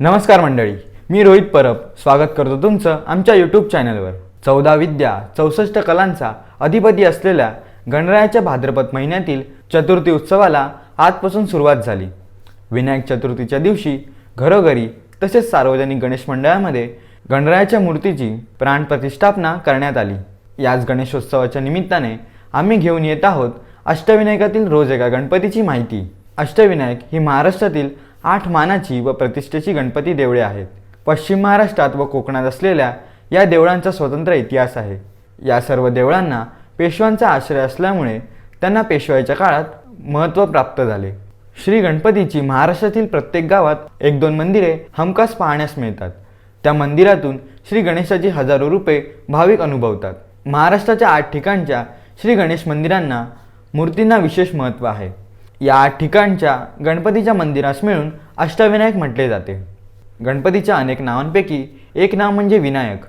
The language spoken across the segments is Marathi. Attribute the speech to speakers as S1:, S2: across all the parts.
S1: नमस्कार मंडळी मी रोहित परब. स्वागत करतो तुमचं आमच्या यूट्यूब चॅनलवर चौदा विद्या चौसष्ट कलांचा अधिपती असलेल्या गणरायाच्या भाद्रपद महिन्यातील चतुर्थी उत्सवाला आजपासून सुरुवात झाली. विनायक चतुर्थीच्या दिवशी घरोघरी तसेच सार्वजनिक गणेश मंडळामध्ये गणरायाच्या मूर्तीची प्राणप्रतिष्ठापना करण्यात आली. याच गणेशोत्सवाच्या निमित्ताने आम्ही घेऊन येत आहोत अष्टविनायकातील रोज एका गणपतीची माहिती. अष्टविनायक ही महाराष्ट्रातील आठ मानाची व प्रतिष्ठेची गणपती देवळे आहेत. पश्चिम महाराष्ट्रात व कोकणात असलेल्या या देवळांचा स्वतंत्र इतिहास आहे. या सर्व देवळांना पेशव्यांचा आश्रय असल्यामुळे त्यांना पेशवाईच्या काळात महत्त्व प्राप्त झाले. श्री गणपतीची महाराष्ट्रातील प्रत्येक गावात एक दोन मंदिरे हमखास पाहण्यास मिळतात. त्या मंदिरातून श्री गणेशाची हजारो रुपये भाविक अनुभवतात. महाराष्ट्राच्या आठ ठिकाणच्या श्री गणेश मंदिरांना मूर्तींना विशेष महत्त्व आहे. या ठिकाणच्या गणपतीच्या मंदिरास मिळून अष्टविनायक म्हटले जाते. गणपतीच्या अनेक नावांपैकी एक नाव म्हणजे विनायक.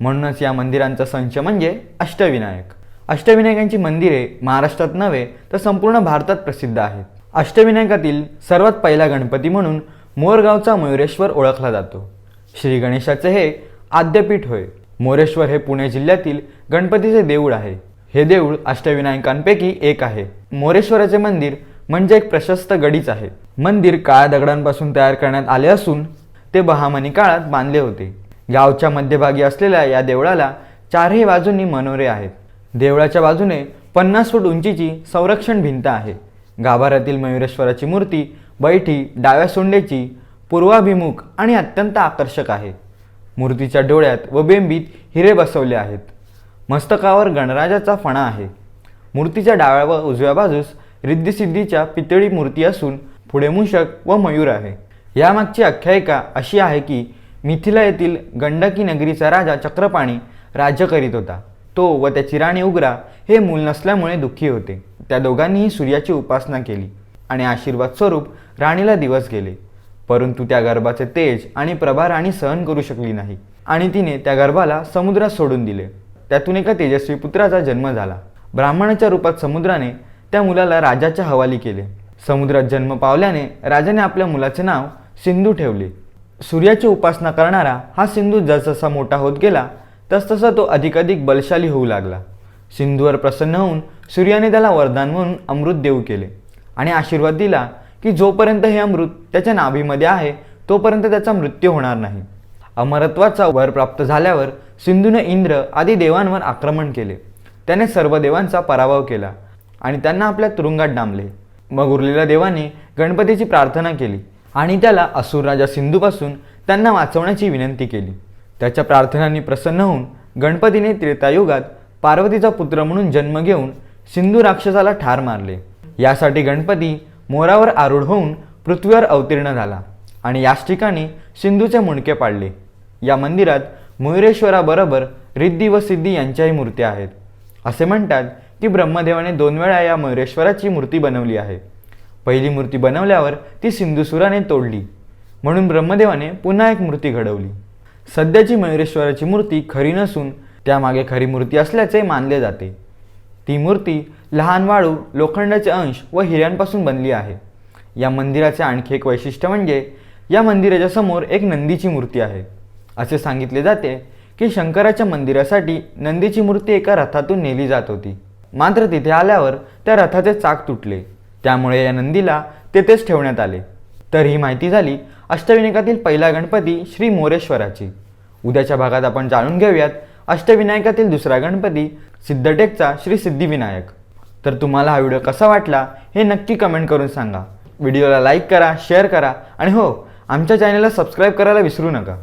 S1: म्हणूनच या मंदिरांचा संच म्हणजे अष्टविनायक. अष्टविनायकांची मंदिरे महाराष्ट्रात नव्हे तर संपूर्ण भारतात प्रसिद्ध आहेत. अष्टविनायकातील सर्वात पहिला गणपती म्हणून मोरगावचा मयुरेश्वर ओळखला जातो. श्री गणेशाचे हे आद्यपीठ होय. मोरेश्वर हे पुणे जिल्ह्यातील गणपतीचे देऊळ आहे. हे देऊळ अष्टविनायकांपैकी एक आहे. मोरेश्वराचे मंदिर म्हणजे एक प्रशस्त गडीच आहे. मंदिर काळ्या दगडांपासून तयार करण्यात आले असून ते बहामनी काळात बांधले होते. गावच्या मध्यभागी असलेल्या या देवळाला चारही बाजूंनी मनोरे आहेत. देवळाच्या बाजूने पन्नास फूट उंचीची संरक्षण भिंत आहे. गाभाऱ्यातील मयुरेश्वराची मूर्ती बैठी डाव्या सोंडेची पूर्वाभिमुख आणि अत्यंत आकर्षक आहे. मूर्तीच्या डोळ्यात व बेंबीत हिरे बसवले आहेत. मस्तकावर गणराजाचा फणा आहे. मूर्तीच्या डाव्या व उजव्या बाजूस रिद्धिसिद्धीच्या पितळी मूर्ती असून पुढे मूषक व मयूर आहे. यामागची आख्यायिका अशी आहे की मिथिला येथील गंडकी नगरीचा राजा चक्रपाणी राज्य करीत होता. तो व त्याची राणी उग्रा हे मूल नसल्यामुळे दुःखी होते. त्या दोघांनीही सूर्याची उपासना केली आणि आशीर्वाद स्वरूप राणीला दिवस गेले. परंतु त्या गर्भाचे तेज आणि प्रभा राणी सहन करू शकली नाही आणि तिने त्या गर्भाला समुद्रात सोडून दिले. त्यातून एका तेजस्वी पुत्राचा जन्म झाला. ब्राह्मणाच्या रूपात समुद्राने त्या मुलाला राजाच्या हवाली केले. समुद्रात जन्म पावल्याने राजाने आपल्या मुलाचे नाव सिंधू ठेवले. सूर्याची उपासना करणारा हा सिंधू जसजसा मोठा होत गेला तसतसा तो अधिकाधिक बलशाली होऊ लागला. सिंधूवर प्रसन्न होऊन सूर्याने त्याला वरदान म्हणून अमृत देऊ केले आणि आशीर्वाद दिला की जोपर्यंत हे अमृत त्याच्या नाभीमध्ये आहे तोपर्यंत त्याचा मृत्यू होणार नाही. अमरत्वाचा वर प्राप्त झाल्यावर सिंधूने इंद्र आदी देवांवर आक्रमण केले. त्याने सर्व देवांचा पराभव केला. आणि त्यांना आपल्या तुरुंगात डांबले. मग उरलेल्या देवाने गणपतीची प्रार्थना केली आणि त्याला असुर राजा सिंधूपासून त्यांना वाचवण्याची विनंती केली. त्याच्या प्रार्थनांनी प्रसन्न होऊन गणपतीने त्रेतायुगात पार्वतीचा पुत्र म्हणून जन्म घेऊन सिंधू राक्षसाला ठार मारले. यासाठी गणपती मोरावर आरूढ होऊन पृथ्वीवर अवतीर्ण झाला आणि याच ठिकाणी सिंधूचे मुंडके पाडले. या मंदिरात मयुरेश्वराबरोबर रिद्धी व सिद्धी यांच्याही मूर्त्या आहेत. असे म्हणतात ती ब्रह्मदेवाने दोन वेळा या मयुरेश्वराची मूर्ती बनवली आहे. पहिली मूर्ती बनवल्यावर ती सिंधुसुराने तोडली म्हणून ब्रह्मदेवाने पुन्हा एक मूर्ती घडवली. सध्याची मयुरेश्वराची मूर्ती खरी नसून त्यामागे खरी मूर्ती असल्याचे मानले जाते. ती मूर्ती लहान वाळू लोखंडाचे अंश व हिऱ्यांपासून बनली आहे. या मंदिराचे आणखी एक वैशिष्ट्य म्हणजे या मंदिराच्या समोर एक नंदीची मूर्ती आहे. असे सांगितले जाते की शंकराच्या मंदिरासाठी नंदीची मूर्ती एका रथातून नेली जात होती. मात्र तिथे आल्यावर त्या रथाचे चाक तुटले. त्यामुळे या नंदीला तेथेच ठेवण्यात आले. तर ही माहिती झाली अष्टविनायकातील पहिला गणपती श्री मोरेश्वराची. उद्याच्या भागात आपण जाणून घेऊयात अष्टविनायकातील दुसरा गणपती सिद्धटेकचा श्री सिद्धिविनायक. तर तुम्हाला हा व्हिडिओ कसा वाटला हे नक्की कमेंट करून सांगा. व्हिडिओला लाईक करा शेअर करा आणि हो आमच्या चॅनलला सबस्क्राईब करायला विसरू नका.